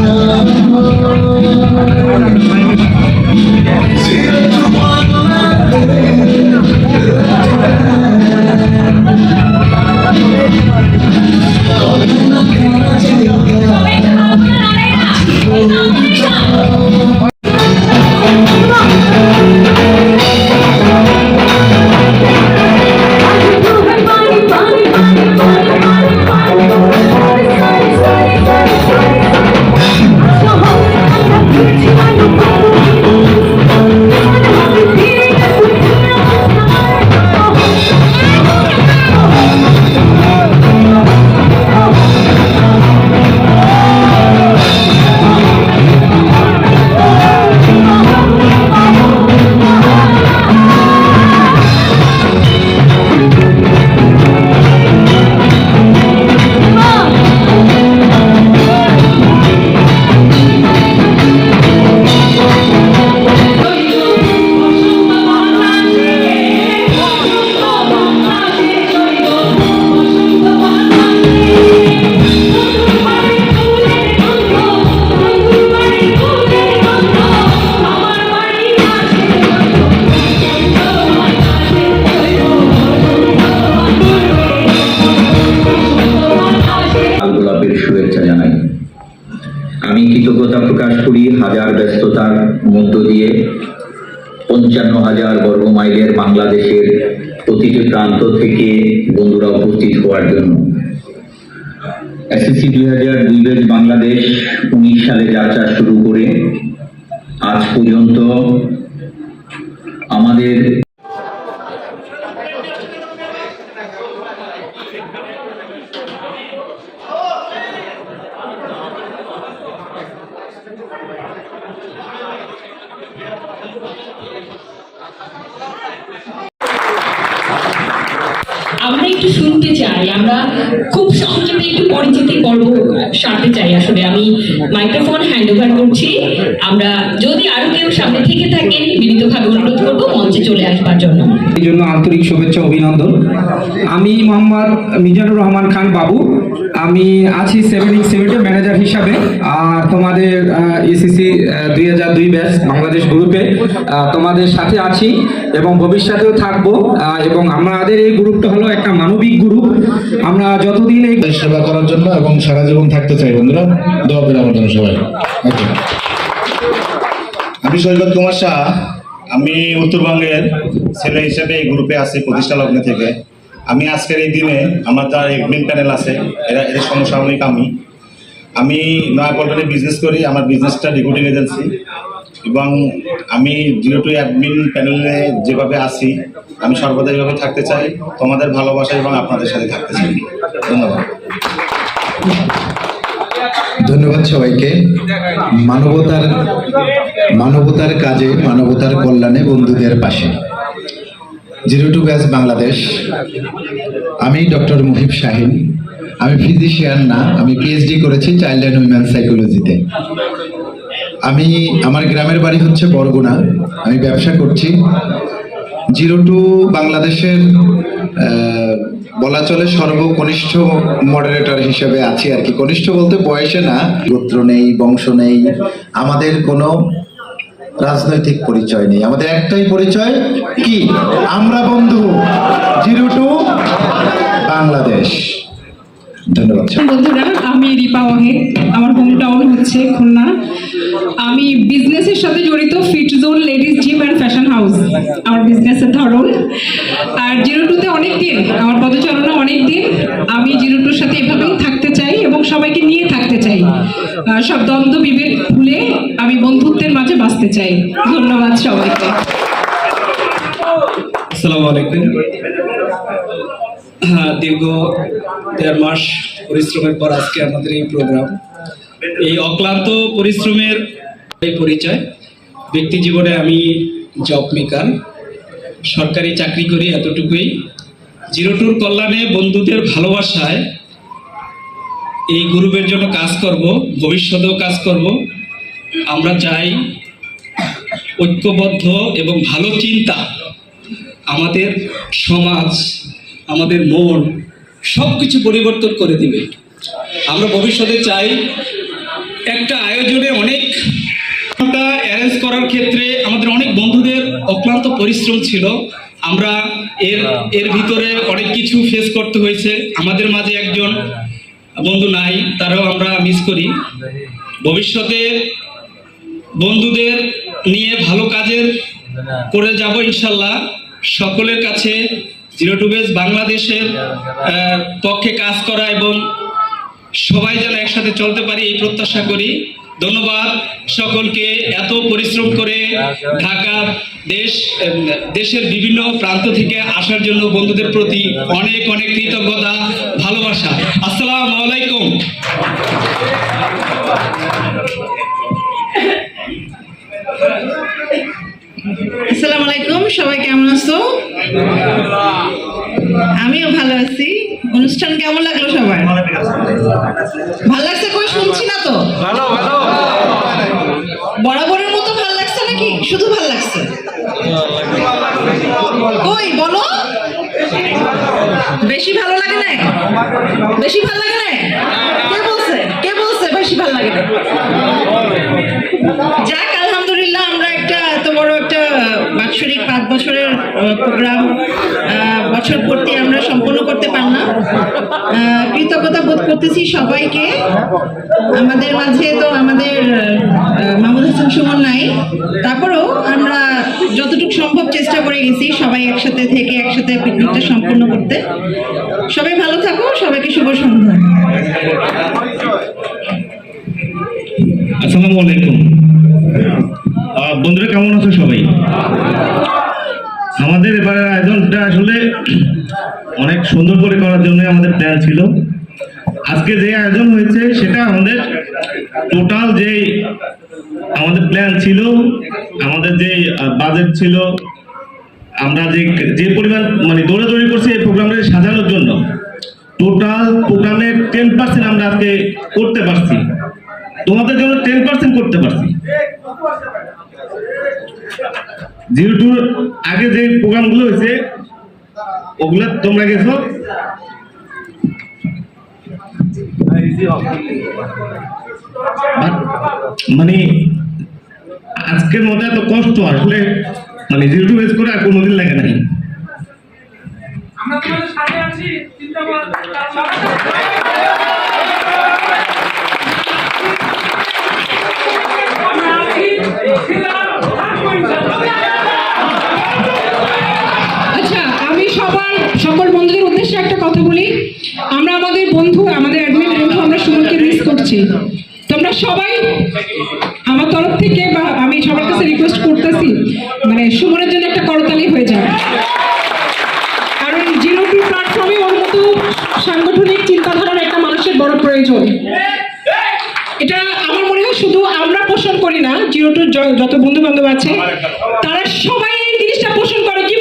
লাল মাইলের বাংলাদেশের প্রতিটি প্রান্ত থেকে বন্ধুরা উপস্থিত হওয়ার জন্য। এসএসসি দুই হাজার দুই ব্যাচ বাংলাদেশ উনিশ সালে যাত্রা শুরু করে, আজ পর্যন্ত আমাদের আমরা একটু শুনতে চাই, আমরা খুব সংক্ষেপে একটু পরিচিতি পর্ব সারতে চাই আসলে। আমি মাইক্রোফোন হ্যান্ড ওভার করছি। আমরা যদি আরও কেউ সামনে থেকে থাকেন, বিনীতভাবে অনুরোধ করব, মঞ্চে চলে আসবার জন্য। এই জন্য আন্তরিক শুভেচ্ছা, অভিনন্দন। আমি মোহাম্মদ মিজানুর রহমান খান বাবু। আমি আছি সেভেন ইক সেভেন্টের ম্যানেজার হিসাবে। আর তোমাদের এসিসি দুই হাজার দুই ব্যাচ বাংলাদেশ গ্রুপে তোমাদের সাথে আছি এবং ভবিষ্যতেও থাকব। এবং আমাদের এই গ্রুপটা হলো একটা মানবিক গ্রুপ আমরা যতদিন এই সেবা করার জন্য এবং সারা জীবন থাকতে চাই, বন্ধুরা। দোয়া করে আমার জন্য সবাই আমি সৈকত কুমার শাহ। আমি উত্তরবঙ্গের ছেলে হিসেবে এই গ্রুপে আছি, প্রতিষ্ঠা লগ্ন থেকে। আমি আজকের এই দিনে আমার যারা এডমিন প্যানেল আছে, এরা এদের সমসাময়িক আমি। আমি নয়াপল্টনে বিজনেস করি, আমার বিজনেসটা রিক্রুটিং এজেন্সি এবং আমি জিরো টু অ্যাডমিন প্যানেলে যেভাবে আছি, আমি সর্বদা এইভাবে থাকতে চাই, তোমাদের ভালোবাসা এবং আপনাদের সাথে থাকতে চাই। ধন্যবাদ। ধন্যবাদ সবাইকে। মানবতার মানবতার কাজে, মানবতার কল্যাণে বন্ধুদের পাশে। জিরো টু ব্যাচ বাংলাদেশ, আমি ডক্টর মুহিব শাহিন। আমি ফিজিশিয়ান না, আমি পিএইচডি করেছি চাইল্ড অ্যান্ড উইমেন সাইকোলজিতে আমি, আমার গ্রামের বাড়ি হচ্ছে বরগুনা। আমি ব্যবসা করছি। জিরো টু বাংলাদেশের বলা চলে সর্বকনিষ্ঠ মডারেটর হিসেবে আছি আর কি। কনিষ্ঠ বলতে বয়সে না, গোত্র নেই, বংশ নেই, আমাদের কোনো রাজনৈতিক পরিচয় নেই। আমাদের একটাই পরিচয় কি? আমরা বন্ধু। Zero two Bangladesh. ধন্যবাদ। বন্ধুরা আমি রিপা ওয়াহেদ আমার হোম টাউন হচ্ছে খুলনা। আমি বিজনেসের সাথে জড়িত fit zone ladies gym and fashion house আমার বিজনেসের ধরন। আর জিরো টুতে অনেক দিন আমার পদচারণা অনেক দিন আমি জিরো টুর সাথে এভাবেই থাকতে চাই এবং সবাইকে নিয়ে থাকতে চাই। সব দ্বন্দ্ব বিভেদ ভুলে আমি বন্ধুত্বের মাঝে বাঁচতে চাই। ধন্যবাদ সবাইকে। আসসালামু আলাইকুম। দীর্ঘ দেড় মাস পরিশ্রমের পর আজকে আমাদের এই প্রোগ্রাম। এই অক্লান্ত পরিশ্রমের পরিচয়, ব্যক্তি জীবনে আমি জব মেকার সরকারি চাকরি করি এতটুকুই। জিরো টুর কল্যাণে বন্ধুদের ভালোবাসায় এই গ্রুপের জন্য কাজ করব, ভবিষ্যতেও কাজ করব। আমরা চাই ঐক্যবদ্ধ এবং ভালো চিন্তা আমাদের সমাজ আমাদের মন সব কিছু পরিবর্তন করে দিবে। আমরা ভবিষ্যতে চাই একটা আয়োজনে অনেক অ্যারেঞ্জ করার ক্ষেত্রে আমাদের অনেক বন্ধুদের অক্লান্ত পরিশ্রম ছিল। আমরা এর এর ভিতরে অনেক কিছু ফেস করতে হয়েছে। আমাদের মাঝে একজন বন্ধু নাই, তারাও আমরা মিস করি। ভবিষ্যতে বন্ধুদের নিয়ে ভালো কাজের করে যাব ইনশাল্লাহ। সকলের কাছে জিরো টু বেস বাংলাদেশের পক্ষে কাজ করা এবং সবাই যেন একসাথে চলতে পারি এই প্রত্যাশা করি। ধন্যবাদ সকলকে এত পরিশ্রম করে ঢাকা দেশ দেশের বিভিন্ন প্রান্ত থেকে আসার জন্য বন্ধুদের প্রতি অনেক অনেক কৃতজ্ঞতা, ভালোবাসা। আসসালাম আলাইকুম। আসসালামু আলাইকুম সবাই কেমন আছো? আমিও ভালো আছি। অনুষ্ঠান কেমন লাগল সবার? ভালো লাগছে কই? শুনছি না তো। বরাবরের মতো ভালো লাগছে নাকি? শুধু ভালো লাগছে। কই বলো? বেশি ভালো লাগে না বেশি ভালো লাগে না কে বলছে? কে বলছে বেশি ভালো লাগে না যাক আলহামদুলিল্লাহ আমরা একটা এত বড় একটা বাৎসরিক পাঁচ বছরের প্রোগ্রাম বছর পূর্তি আমরা সম্পন্ন করতে পারলাম কৃতজ্ঞতা বোধ করতেছি সবাইকে। আমাদের মাঝে তো আমাদের মাহমুদ হাসান সুমন নাই। তারপরেও আমরা যতটুকু সম্ভব চেষ্টা করে গেছি সবাই একসাথে থেকে একসাথে পিকনিকটা সম্পন্ন করতে। সবাই ভালো থাকো, সবাইকে শুভ সন্ধ্যা। আসসালামু আলাইকুম। বন্ধুরা কেমন আছো সবাই? আমাদের এবারের আয়োজনটা আসলে অনেক সুন্দর করে করার জন্য আমাদের প্ল্যান ছিল। আজকে যে আয়োজন হয়েছে, সেটা আমাদের টোটাল যে আমাদের প্ল্যান ছিল, আমাদের যে বাজেট ছিল, আমরা যে যে পরিমাণ মানে দৌড়াদৌড়ি করছি এই প্রোগ্রামটা সাজানোর জন্য টোটাল প্রোগ্রামের টেন পার্সেন্ট আমরা আজকে করতে পারছি। তোমাদের জন্য টেন পার্সেন্ট করতে পারছি। টুর আগে যে প্রোগ্রামগুলো হয়েছে, ওগুলা তোমরা গেছো? মানে আজকের মতো এত কষ্ট, আসলে মানে জিরো বেস করে আর কোনোদিন লাগে নাই। আচ্ছা বলি, আমরা আমাদের বন্ধু, আমাদের অ্যাডমিন বন্ধু, আমরা সুমনকে মিস করছি। তোমরা সবাই আমার তরফ থেকে বা আমি সবার কাছে রিকোয়েস্ট করতেছি মানে সুমনের জন্য একটা করতালি হয়ে যায় কারণ জিরো টু প্ল্যাটফর্মে ওর মতো সাংগঠনিক চিন্তাধারার একটা মানুষের বড় প্রয়োজন। এটা আমার মনে হয় শুধু আমরা পোষণ করি না, জিরো টু যত বন্ধু বান্ধব আছে, তারা সবাই এই জিনিসটা পোষণ করে কি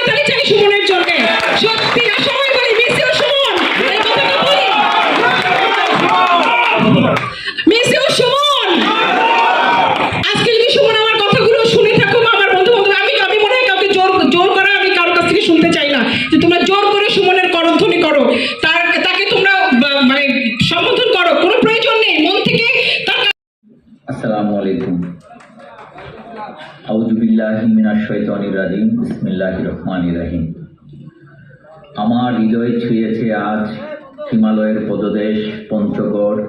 তাড়াতাড়ি চাই সুমনের বিসমিল্লাহির রহমানির রহিম আমার হৃদয় ছুঁয়েছে আজ হিমালয়ের পদদেশ, পঞ্চগড়,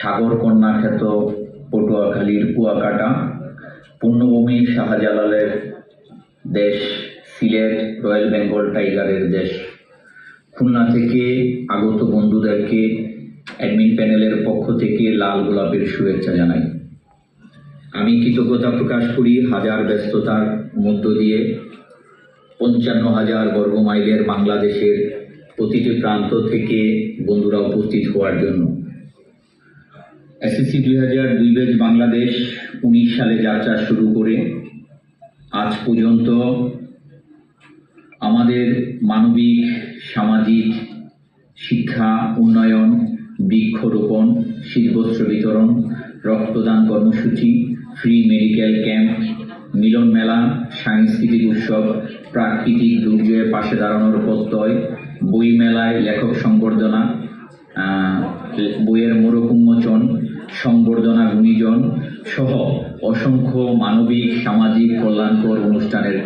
সাগর কন্যা খ্যাত পটুয়াখালীর কুয়াকাটা, পূর্ণভূমি শাহজালালের দেশ, সিলেট, রয়্যাল বেঙ্গল টাইগারের দেশ। খুলনা থেকে আগত বন্ধুদেরকে অ্যাডমিন প্যানেলের পক্ষ থেকে লাল গোলাপের শুভেচ্ছা জানাই। আমি কৃতজ্ঞতা প্রকাশ করি হাজার ব্যস্ততার মধ্য দিয়ে পঞ্চান্ন হাজার বর্গ মাইলের বাংলাদেশের প্রতিটি প্রান্ত থেকে বন্ধুরা উপস্থিত হওয়ার জন্য। এসএসসি দুই হাজার দুই বেজ বাংলাদেশ উনিশ সালে যাত্রা শুরু করে, আজ পর্যন্ত আমাদের মানবিক, সামাজিক, শিক্ষা, উন্নয়ন, বৃক্ষরোপণ, শীতবস্ত্র বিতরণ, রক্তদান কর্মসূচি ফ্রি মেডিকেল ক্যাম্প মিলন মেলা, সাংস্কৃতিক উৎসব, প্রাকৃতিক দুর্যোগের পাশে দাঁড়ানোর প্রত্যয়, বই মেলায় লেখক সংবর্ধনা বইয়ের মোড়ক উন্মোচন, সংবর্ধনা গুণীজন সহ অসংখ্য মানবিক, সামাজিক, কল্যাণকর অনুষ্ঠানের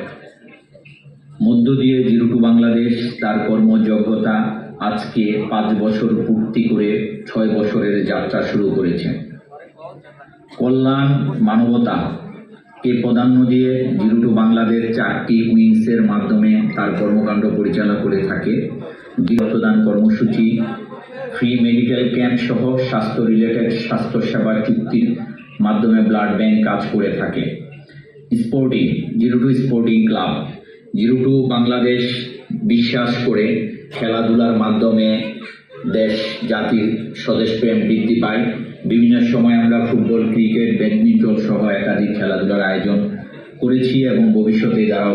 মধ্য দিয়ে জিরো টু বাংলাদেশ, তার কর্মযোগ্যতা আজকে পাঁচ বছর পূর্তি করে ছয় বছরের যাত্রা শুরু করেছে। কল্যাণ, মানবতা কে প্রাধান্য দিয়ে জিরো টু বাংলাদেশ চারটি উইংসের মাধ্যমে তার কর্মকাণ্ড পরিচালনা করে থাকে। রক্তদান কর্মসূচি, ফ্রি মেডিকেল ক্যাম্প সহ স্বাস্থ্য রিলেটেড স্বাস্থ্যসেবা চুক্তির মাধ্যমে ব্লাড ব্যাংক কাজ করে থাকে। Sporting, zero two sporting club, zero two Bangladesh বিশ্বাস করে খেলাধুলার মাধ্যমে দেশ, জাতির স্বদেশপ্রেম বৃদ্ধি পায়। বিভিন্ন সময় আমরা ফুটবল ক্রিকেট ব্যাডমিন্টন সহ একাধিক খেলাধুলার আয়োজন করেছি এবং ভবিষ্যতে যারা